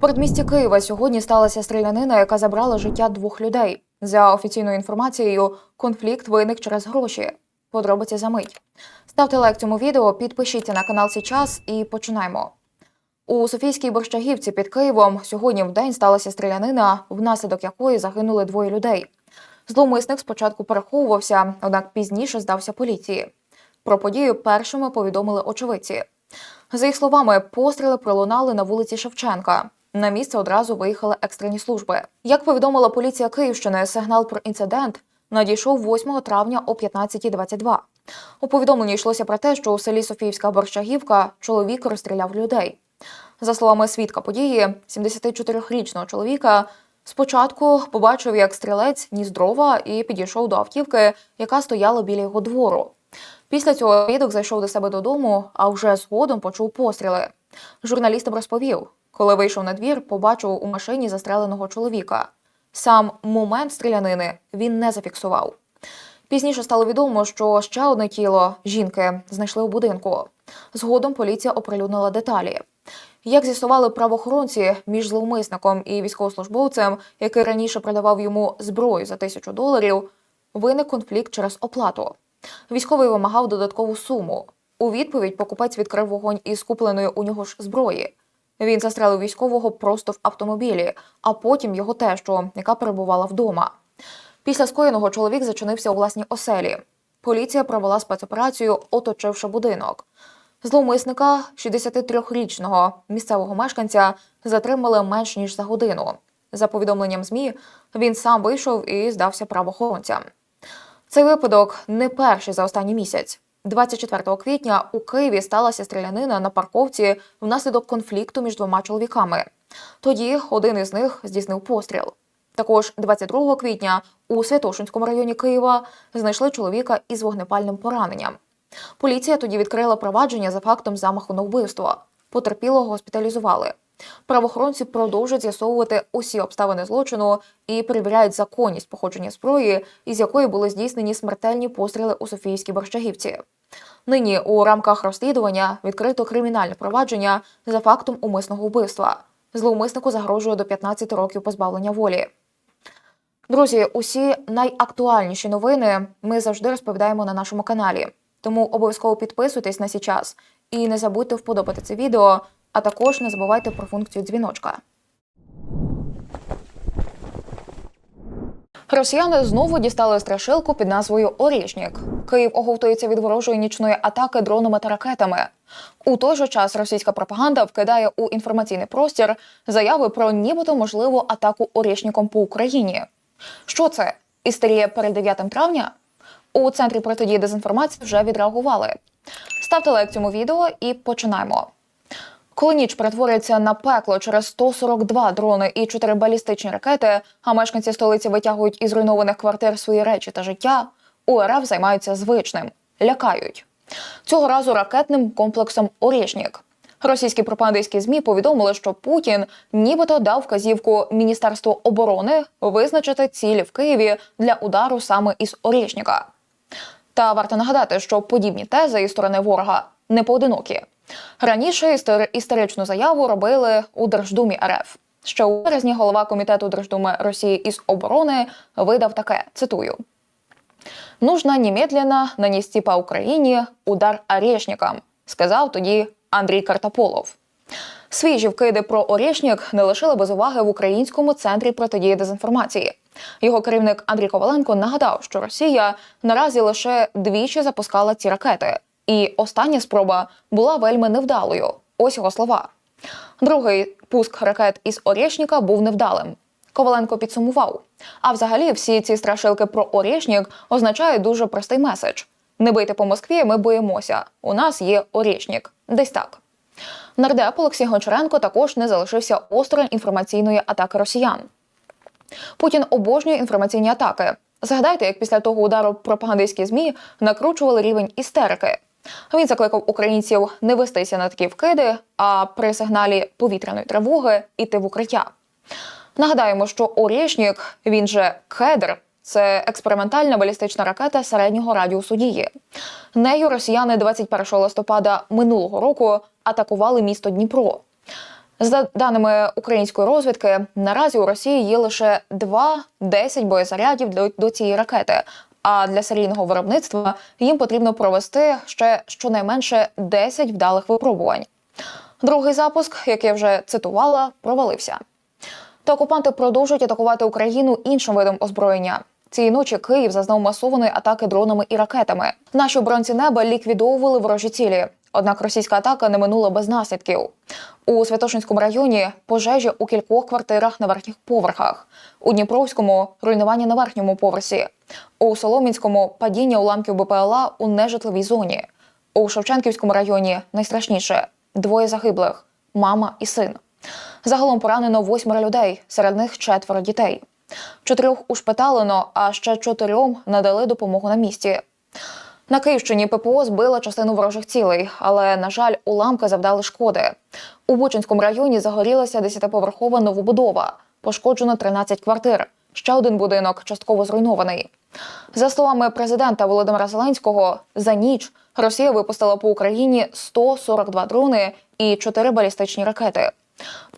передмісті Києва сьогодні сталася стрілянина, яка забрала життя двох людей. За офіційною інформацією, конфлікт виник через гроші. Подробиці за мить. Ставте лайк цьому відео, підпишіться на канал Січас і починаємо. У Софійській Борщагівці під Києвом сьогодні в день сталася стрілянина, внаслідок якої загинули двоє людей. Зловмисник спочатку переховувався, однак пізніше здався поліції. Про подію першими повідомили очевидці. За їх словами, постріли пролунали на вулиці Шевченка. На місце одразу виїхали екстрені служби. Як повідомила поліція Київщини, сигнал про інцидент надійшов 8 травня о 15.22. У повідомленні йшлося про те, що у селі Софіївська Борщагівка чоловік розстріляв людей. За словами свідка події, 74-річного чоловіка спочатку побачив, як стрілець ніс дрова і підійшов до автівки, яка стояла біля його двору. Після цього свідок зайшов до себе додому, а вже згодом почув постріли. Журналістам розповів, коли вийшов на двір, побачив у машині застреленого чоловіка. Сам момент стрілянини він не зафіксував. Пізніше стало відомо, що ще одне тіло жінки знайшли у будинку. Згодом поліція оприлюднила деталі. Як з'ясували правоохоронці між зловмисником і військовослужбовцем, який раніше продавав йому зброю за тисячу доларів, виник конфлікт через оплату. Військовий вимагав додаткову суму. У відповідь покупець відкрив вогонь із купленої у нього ж зброї. Він застрелив військового просто в автомобілі, а потім його тещу, яка перебувала вдома. Після скоєного чоловік зачинився у власній оселі. Поліція провела спецоперацію, оточивши будинок. Зловмисника, 63-річного місцевого мешканця, затримали менш ніж за годину. За повідомленням ЗМІ, він сам вийшов і здався правоохоронцям. Цей випадок не перший за останній місяць. 24 квітня у Києві сталася стрілянина на парковці внаслідок конфлікту між двома чоловіками. Тоді один із них здійснив постріл. Також 22 квітня у Святошинському районі Києва знайшли чоловіка із вогнепальним пораненням. Поліція тоді відкрила провадження за фактом замаху на вбивство. Потерпілого госпіталізували. Правоохоронці продовжують з'ясовувати усі обставини злочину і перевіряють законність походження зброї, із якої були здійснені смертельні постріли у Софіївській Борщагівці. Нині у рамках розслідування відкрито кримінальне провадження за фактом умисного вбивства. Зловмиснику загрожує до 15 років позбавлення волі. Друзі, усі найактуальніші новини ми завжди розповідаємо на нашому каналі. Тому обов'язково підписуйтесь на час і не забудьте вподобати це відео, а також не забувайте про функцію дзвіночка. Росіяни знову дістали страшилку під назвою Орішнік. Київ оговтується від ворожої нічної атаки дронами та ракетами. У той же час російська пропаганда вкидає у інформаційний простір заяви про нібито можливу атаку Орішніком по Україні. Що це? Істерія перед 9 травня? У центрі протидії дезінформації вже відреагували. Ставте лайк цьому відео і починаємо. Коли ніч перетворюється на пекло через 142 дрони і 4 балістичні ракети, а мешканці столиці витягують із руйнованих квартир свої речі та життя, у РФ займаються звичним лякають. Цього разу ракетним комплексом Орішнік. Російські пропагандистські змі повідомили, що Путін нібито дав вказівку Міністерству оборони визначити цілі в Києві для удару саме із Орішніка. Та варто нагадати, що подібні тези із сторони ворога не поодинокі. Раніше істори- історичну заяву робили у Держдумі РФ. Ще у березні голова комітету Держдуми Росії із оборони видав таке: цитую. Нужно немедленно нанести по Україні удар орешникам, сказав тоді Андрій Картополов. Свіжі вкиди про Орішнік не лишили без уваги в українському центрі протидії дезінформації. Його керівник Андрій Коваленко нагадав, що Росія наразі лише двічі запускала ці ракети, і остання спроба була вельми невдалою. Ось його слова. Другий пуск ракет із Орішніка був невдалим. Коваленко підсумував. А взагалі, всі ці страшилки про Орішнік означають дуже простий меседж: не бийте по Москві, ми боїмося. У нас є Орішнік. Десь так. Нардеп Олексій Гончаренко також не залишився осторонь інформаційної атаки росіян. Путін обожнює інформаційні атаки. Згадайте, як після того удару пропагандистські змі накручували рівень істерики. Він закликав українців не вестися на такі вкиди, а при сигналі повітряної тривоги йти в укриття. Нагадаємо, що Орєшнік, він же Кедр, це експериментальна балістична ракета середнього радіусу дії. Нею росіяни 21 листопада минулого року атакували місто Дніпро. За даними української розвідки, наразі у Росії є лише 2-10 боєзарядів до цієї ракети. А для серійного виробництва їм потрібно провести ще щонайменше 10 вдалих випробувань. Другий запуск, як я вже цитувала, провалився. Та окупанти продовжують атакувати Україну іншим видом озброєння. Цієї ночі Київ зазнав масованої атаки дронами і ракетами. Наші оборонці неба ліквідовували ворожі цілі. Однак російська атака не минула без наслідків. У Святошинському районі пожежі у кількох квартирах на верхніх поверхах. У Дніпровському руйнування на верхньому поверсі. У Соломінському падіння уламків БПЛА у нежитловій зоні. У Шевченківському районі найстрашніше двоє загиблих мама і син. Загалом поранено восьмеро людей, серед них четверо дітей. Чотирьох ушпиталено, а ще чотирьом надали допомогу на місці. На Київщині ППО збила частину ворожих цілей, але, на жаль, уламки завдали шкоди. У Бучинському районі загорілася десятиповерхова новобудова. Пошкоджено 13 квартир. Ще один будинок частково зруйнований. За словами президента Володимира Зеленського, за ніч Росія випустила по Україні 142 дрони і 4 балістичні ракети.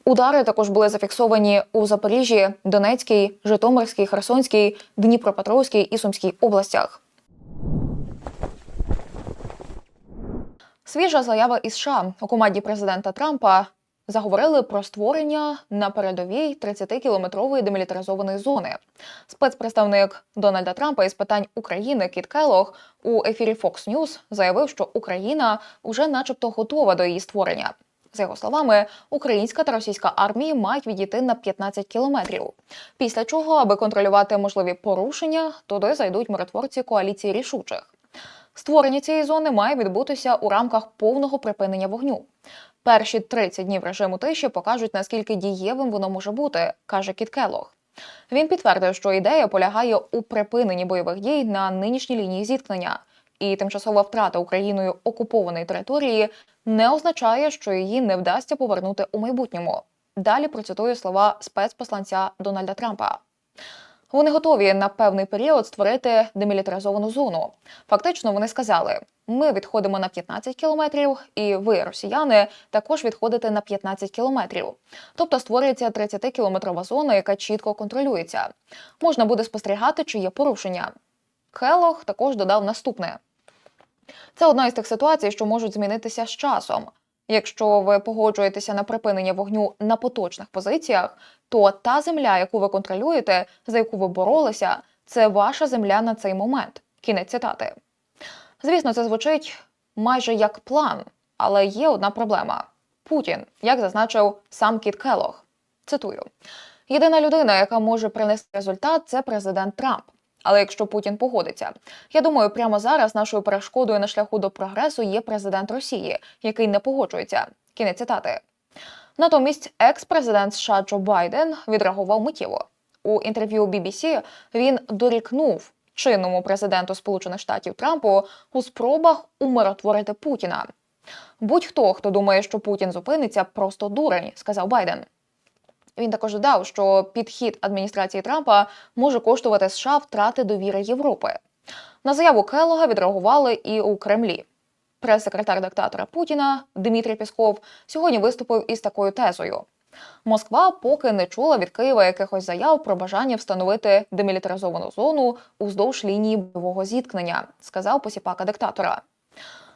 Удари також були зафіксовані у Запоріжжі, Донецькій, Житомирській, Херсонській, Дніпропетровській і Сумській областях. Свіжа заява із США у команді президента Трампа заговорили про створення на передовій 30-кілометрової демілітаризованої зони. Спецпредставник Дональда Трампа із питань України Кіт Келлог у ефірі Fox News заявив, що Україна вже, начебто, готова до її створення. За його словами, українська та російська армії мають відійти на 15 кілометрів. Після чого, аби контролювати можливі порушення, туди зайдуть миротворці коаліції рішучих. Створення цієї зони має відбутися у рамках повного припинення вогню. Перші 30 днів режиму тиші покажуть, наскільки дієвим воно може бути, каже Кіт Келлог. Він підтвердив, що ідея полягає у припиненні бойових дій на нинішній лінії зіткнення, і тимчасова втрата Україною окупованої території не означає, що її не вдасться повернути у майбутньому. Далі процитую слова спецпосланця Дональда Трампа. Вони готові на певний період створити демілітаризовану зону. Фактично, вони сказали: ми відходимо на 15 кілометрів, і ви, росіяни, також відходите на 15 кілометрів. Тобто створюється 30-кілометрова зона, яка чітко контролюється. Можна буде спостерігати, чи є порушення. Келох також додав наступне: це одна із тих ситуацій, що можуть змінитися з часом. Якщо ви погоджуєтеся на припинення вогню на поточних позиціях, то та земля, яку ви контролюєте, за яку ви боролися, це ваша земля на цей момент. Кінець цитати. Звісно, це звучить майже як план, але є одна проблема: Путін, як зазначив сам Кіт Келох. Цитую: єдина людина, яка може принести результат, це президент Трамп. Але якщо Путін погодиться, я думаю, прямо зараз нашою перешкодою на шляху до прогресу є президент Росії, який не погоджується. Кінець цитати. Натомість екс-президент США Джо Байден відреагував миттєво. У інтерв'ю BBC він дорікнув чинному президенту Сполучених Штатів Трампу у спробах умиротворити Путіна. Будь-хто, хто думає, що Путін зупиниться, просто дурень, сказав Байден. Він також додав, що підхід адміністрації Трампа може коштувати США втрати довіри Європи. На заяву Келлога відреагували і у Кремлі. Прес-секретар диктатора Путіна Дмитрій Пісков сьогодні виступив із такою тезою: Москва поки не чула від Києва якихось заяв про бажання встановити демілітаризовану зону уздовж лінії бойового зіткнення, сказав посіпака диктатора.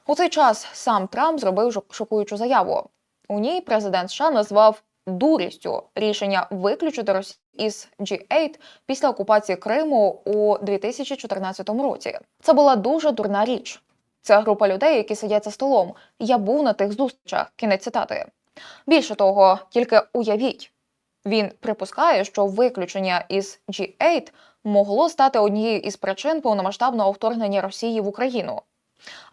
У цей час сам Трамп зробив шокуючу заяву. У ній президент США назвав дурістю рішення виключити Росію із G8 після окупації Криму у 2014 році. Це була дуже дурна річ. Це група людей, які сидять за столом. Я був на тих зустрічах. Кінець цитати. Більше того, тільки уявіть, він припускає, що виключення із G8 могло стати однією із причин повномасштабного вторгнення Росії в Україну.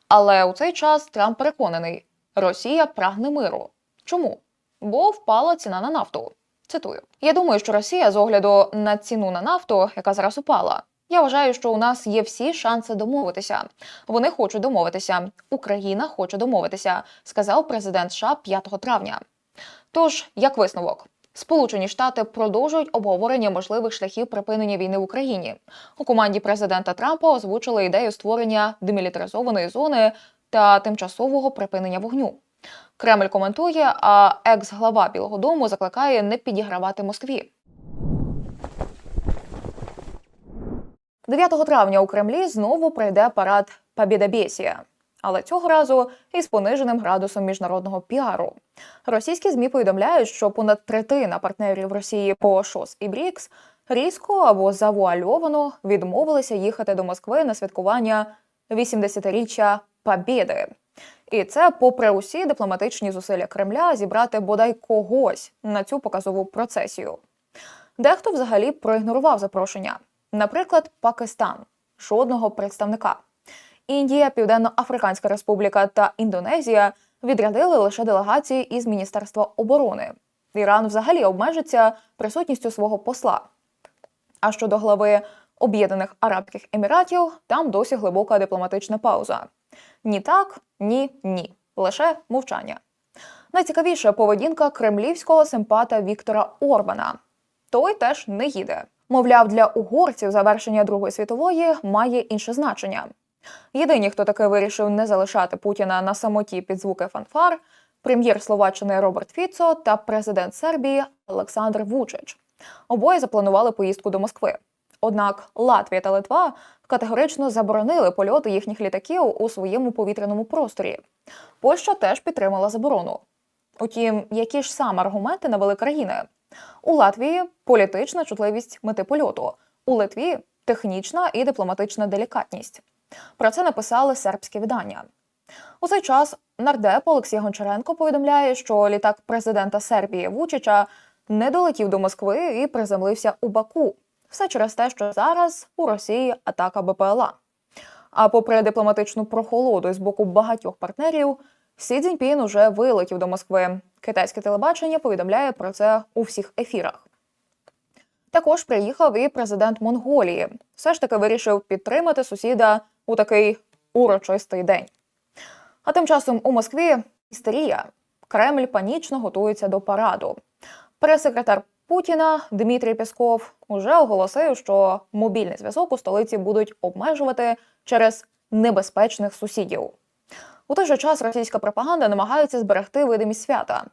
Але у цей час Трамп переконаний, Росія прагне миру. Чому? Бо впала ціна на нафту. Цитую: я думаю, що Росія з огляду на ціну на нафту, яка зараз упала. Я вважаю, що у нас є всі шанси домовитися. Вони хочуть домовитися. Україна хоче домовитися, сказав президент США 5 травня. Тож, як висновок, Сполучені Штати продовжують обговорення можливих шляхів припинення війни в Україні. У команді президента Трампа озвучили ідею створення демілітаризованої зони та тимчасового припинення вогню. Кремль коментує, а екс-глава Білого Дому закликає не підігравати Москві. 9 травня у Кремлі знову пройде парад Побєдобєсія. Але цього разу із пониженим градусом міжнародного піару. Російські змі повідомляють, що понад третина партнерів Росії по ШОС і БРІКС різко або завуальовано відмовилися їхати до Москви на святкування 80-річчя Побєди. І це попри усі дипломатичні зусилля Кремля зібрати бодай когось на цю показову процесію. Дехто взагалі проігнорував запрошення. Наприклад, Пакистан жодного представника. Індія, Південно-Африканська Республіка та Індонезія відрядили лише делегації із Міністерства оборони. Іран взагалі обмежиться присутністю свого посла. А щодо глави Об'єднаних Арабських Еміратів, там досі глибока дипломатична пауза. Ні так, ні, ні. Лише мовчання. Найцікавіше поведінка кремлівського симпата Віктора Орбана. Той теж не їде. Мовляв, для угорців завершення Другої світової має інше значення. Єдині, хто таки вирішив не залишати Путіна на самоті під звуки фанфар, прем'єр Словаччини Роберт Фіцо та президент Сербії Олександр Вучич. Обоє запланували поїздку до Москви. Однак Латвія та Литва категорично заборонили польоти їхніх літаків у своєму повітряному просторі. Польща теж підтримала заборону. Утім, які ж саме аргументи навели країни? У Латвії політична чутливість мети польоту, у Литві технічна і дипломатична делікатність. Про це написали сербські видання. У цей час нардеп Олексій Гончаренко повідомляє, що літак президента Сербії Вучича не долетів до Москви і приземлився у Баку. Все через те, що зараз у Росії атака БПЛА. А попри дипломатичну прохолоду з боку багатьох партнерів, Сі Цзіньпін уже вилетів до Москви. Китайське телебачення повідомляє про це у всіх ефірах. Також приїхав і президент Монголії. Все ж таки вирішив підтримати сусіда у такий урочистий день. А тим часом у Москві істерія. Кремль панічно готується до параду. Прес-секретар Путіна Дмитрій Пєсков уже оголосив, що мобільний зв'язок у столиці будуть обмежувати через небезпечних сусідів. У той же час російська пропаганда намагається зберегти видимість свята.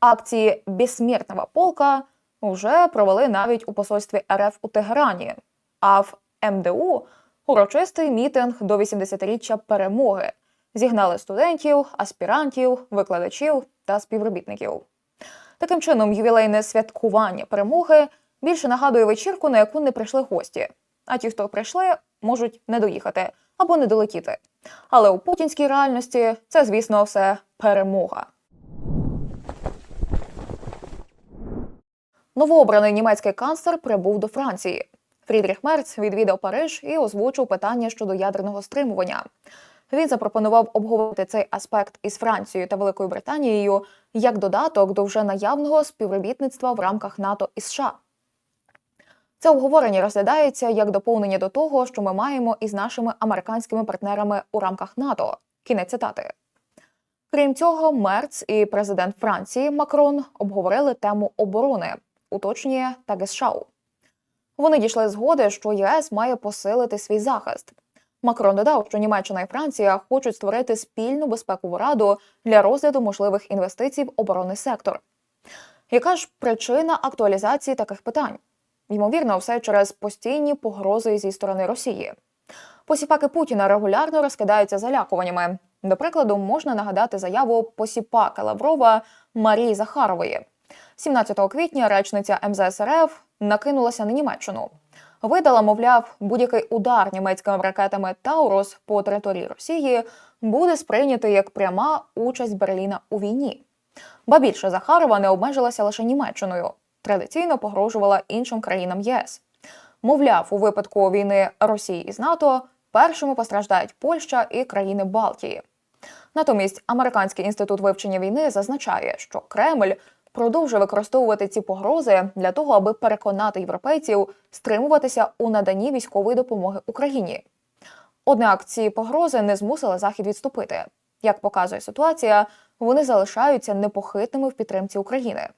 Акції «Безсмертного полка вже провели навіть у посольстві РФ у Тегерані, а в МДУ урочистий мітинг до 80-річчя перемоги зігнали студентів, аспірантів, викладачів та співробітників. Таким чином, ювілейне святкування перемоги більше нагадує вечірку, на яку не прийшли гості. А ті, хто прийшли, можуть не доїхати або не долетіти. Але у путінській реальності це, звісно, все перемога. Новообраний німецький канцлер прибув до Франції. Фрідріх Мерц відвідав Париж і озвучив питання щодо ядерного стримування. Він запропонував обговорити цей аспект із Францією та Великою Британією як додаток до вже наявного співробітництва в рамках НАТО і США. Це обговорення розглядається як доповнення до того, що ми маємо із нашими американськими партнерами у рамках НАТО. Кінець цитати. Крім цього, Мерц і президент Франції Макрон обговорили тему оборони, уточнює Тагесшау. Вони дійшли згоди, що ЄС має посилити свій захист. Макрон додав, що Німеччина і Франція хочуть створити спільну безпекову раду для розгляду можливих інвестицій в оборонний сектор. Яка ж причина актуалізації таких питань? Ймовірно, все через постійні погрози зі сторони Росії. Посіпаки Путіна регулярно розкидаються залякуваннями. До прикладу, можна нагадати заяву посіпака Лаврова Марії Захарової. 17 квітня речниця МЗС РФ накинулася на Німеччину. Видала, мовляв, будь-який удар німецькими ракетами Таурос по території Росії буде сприйнятий як пряма участь Берліна у війні. Ба більше Захарова не обмежилася лише Німеччиною, традиційно погрожувала іншим країнам ЄС. Мовляв, у випадку війни Росії із НАТО першими постраждають Польща і країни Балтії. Натомість Американський інститут вивчення війни зазначає, що Кремль продовжує використовувати ці погрози для того, аби переконати європейців стримуватися у наданні військової допомоги Україні. Однак ці погрози не змусили Захід відступити. Як показує ситуація, вони залишаються непохитними в підтримці України.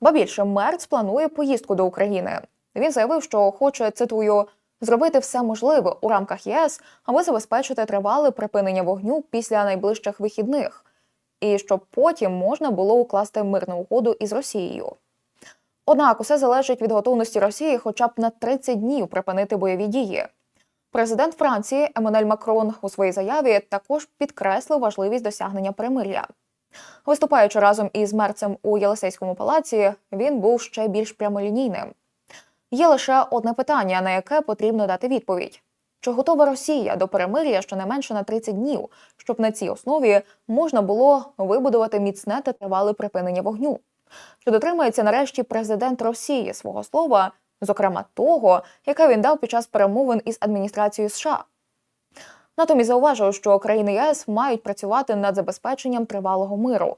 Ба більше Мерц планує поїздку до України. Він заявив, що хоче цитую зробити все можливе у рамках ЄС, аби забезпечити тривале припинення вогню після найближчих вихідних. І щоб потім можна було укласти мирну угоду із Росією. Однак усе залежить від готовності Росії хоча б на 30 днів припинити бойові дії. Президент Франції Еммануель Макрон у своїй заяві також підкреслив важливість досягнення перемир'я. Виступаючи разом із мерцем у Єлисейському палаці, він був ще більш прямолінійним. Є лише одне питання, на яке потрібно дати відповідь: чи готова Росія до перемир'я щонайменше на 30 днів, щоб на цій основі можна було вибудувати міцне та тривале припинення вогню? Чи дотримається нарешті президент Росії свого слова, зокрема того, яке він дав під час перемовин із адміністрацією США? Натомість зауважив, що країни ЄС мають працювати над забезпеченням тривалого миру.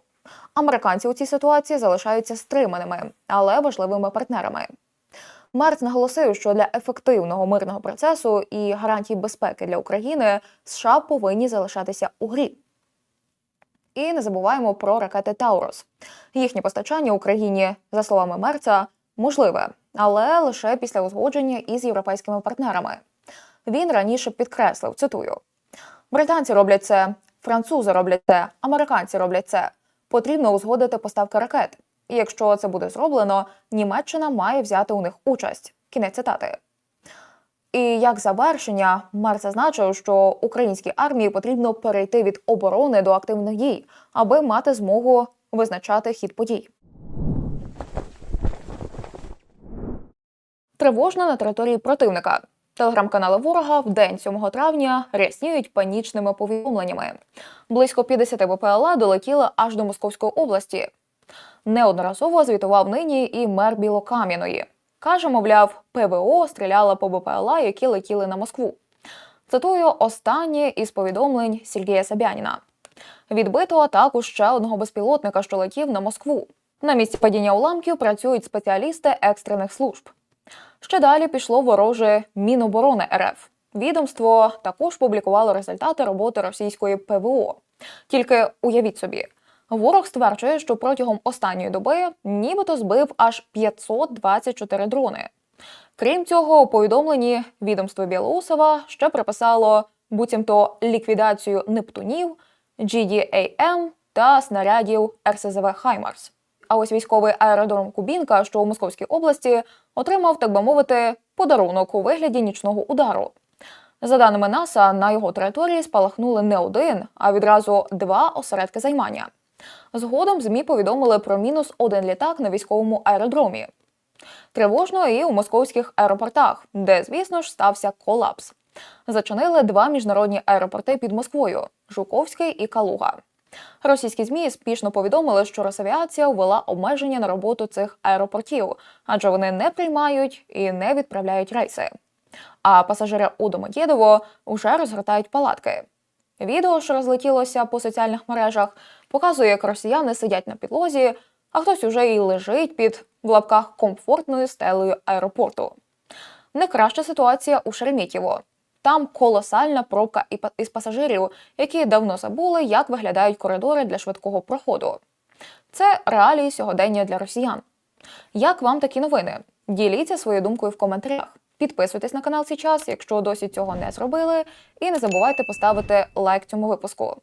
Американці у цій ситуації залишаються стриманими, але важливими партнерами. Мерц наголосив, що для ефективного мирного процесу і гарантій безпеки для України США повинні залишатися у грі. І не забуваємо про ракети Таурус. Їхнє постачання Україні, за словами Мерца, можливе, але лише після узгодження із європейськими партнерами. Він раніше підкреслив, цитую: британці роблять це, французи роблять це, американці роблять це. Потрібно узгодити поставки ракет. І якщо це буде зроблено, Німеччина має взяти у них участь. Кінець цитати. І як завершення, Мер зазначив, що українській армії потрібно перейти від оборони до активних дій, аби мати змогу визначати хід подій. Тривожно на території противника. Телеграм-канали ворога в день 7 травня рясніють панічними повідомленнями. Близько 50 БПЛА долетіли аж до Московської області. Неодноразово звітував нині і мер Білокам'яної. Каже, мовляв, ПВО стріляла по БПЛА, які летіли на Москву. Цитую останнє із повідомлень Сергія Сабяніна. Відбито атаку ще одного безпілотника, що летів на Москву. На місці падіння уламків працюють спеціалісти екстрених служб. Ще далі пішло вороже Міноборони РФ. Відомство також публікувало результати роботи російської ПВО. Тільки уявіть собі, ворог стверджує, що протягом останньої доби нібито збив аж 524 дрони. Крім цього, у повідомленні відомство Білоусова ще приписало буцімто ліквідацію нептунів, GDAM та снарядів РСЗВ Хаймарс. А ось військовий аеродром Кубінка, що у Московській області, отримав, так би мовити, подарунок у вигляді нічного удару. За даними НАСА, на його території спалахнули не один, а відразу два осередки займання. Згодом ЗМІ повідомили про мінус один літак на військовому аеродромі. Тривожно і у московських аеропортах, де, звісно ж, стався колапс. Зачинили два міжнародні аеропорти під Москвою Жуковський і Калуга. Російські змі спішно повідомили, що Росавіація ввела обмеження на роботу цих аеропортів, адже вони не приймають і не відправляють рейси. А пасажири у Домодєдово вже розгортають палатки. Відео, що розлетілося по соціальних мережах, показує, як росіяни сидять на підлозі, а хтось уже і лежить під в лапках комфортною стелею аеропорту. Не краща ситуація у Шереметьєво. Там колосальна пробка із пасажирів, які давно забули, як виглядають коридори для швидкого проходу. Це реалії сьогодення для росіян. Як вам такі новини? Діліться своєю думкою в коментарях. Підписуйтесь на канал «Сій час, якщо досі цього не зробили, і не забувайте поставити лайк цьому випуску.